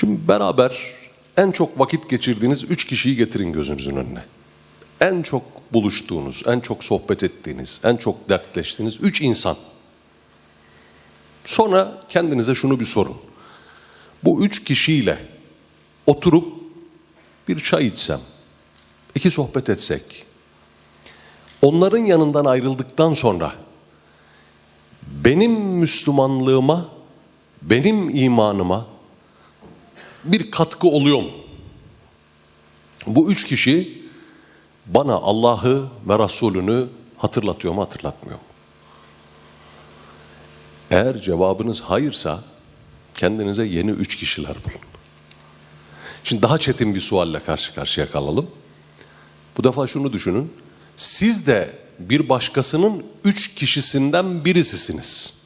Şimdi beraber en çok vakit geçirdiğiniz üç kişiyi getirin gözünüzün önüne. En çok buluştuğunuz, en çok sohbet ettiğiniz, en çok dertleştiğiniz üç insan. Sonra kendinize şunu bir sorun. Bu üç kişiyle oturup bir çay içsem, iki sohbet etsek, onların yanından ayrıldıktan sonra benim Müslümanlığıma, benim imanıma bir katkı oluyor mu? Bu üç kişi bana Allah'ı ve Resulünü hatırlatıyor mu, hatırlatmıyor mu? Eğer cevabınız hayırsa kendinize yeni üç kişiler bulun. Şimdi daha çetin bir sualle karşı karşıya kalalım. Bu defa şunu düşünün. Siz de bir başkasının üç kişisinden birisisiniz.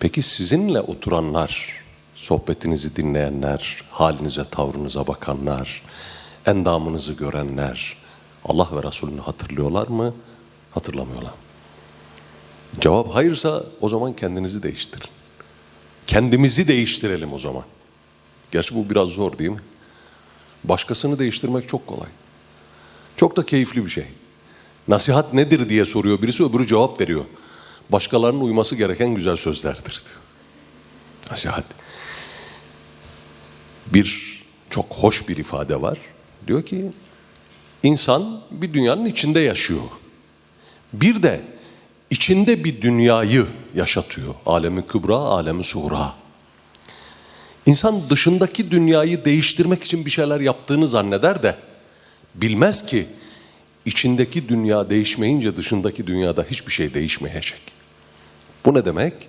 Peki sizinle oturanlar, sohbetinizi dinleyenler, halinize, tavrınıza bakanlar, endamınızı görenler Allah ve Resulünü hatırlıyorlar mı, hatırlamıyorlar mı? Cevap hayırsa o zaman kendinizi değiştirin. Kendimizi değiştirelim o zaman. Gerçi bu biraz zor değil mi? Başkasını değiştirmek çok kolay. Çok da keyifli bir şey. Nasihat nedir diye soruyor birisi öbürü cevap veriyor. Başkalarının uyması gereken güzel sözlerdir diyor. Nasihat. Bir çok hoş bir ifade var. Diyor ki insan bir dünyanın içinde yaşıyor. Bir de içinde bir dünyayı yaşatıyor. Alemi kübra, alemi suğra. İnsan dışındaki dünyayı değiştirmek için bir şeyler yaptığını zanneder de bilmez ki içindeki dünya değişmeyince dışındaki dünyada hiçbir şey değişmeyecek. Bu ne demek?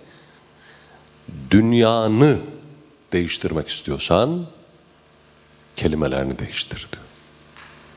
Dünyanı değiştirmek istiyorsan kelimelerini değiştir diyor.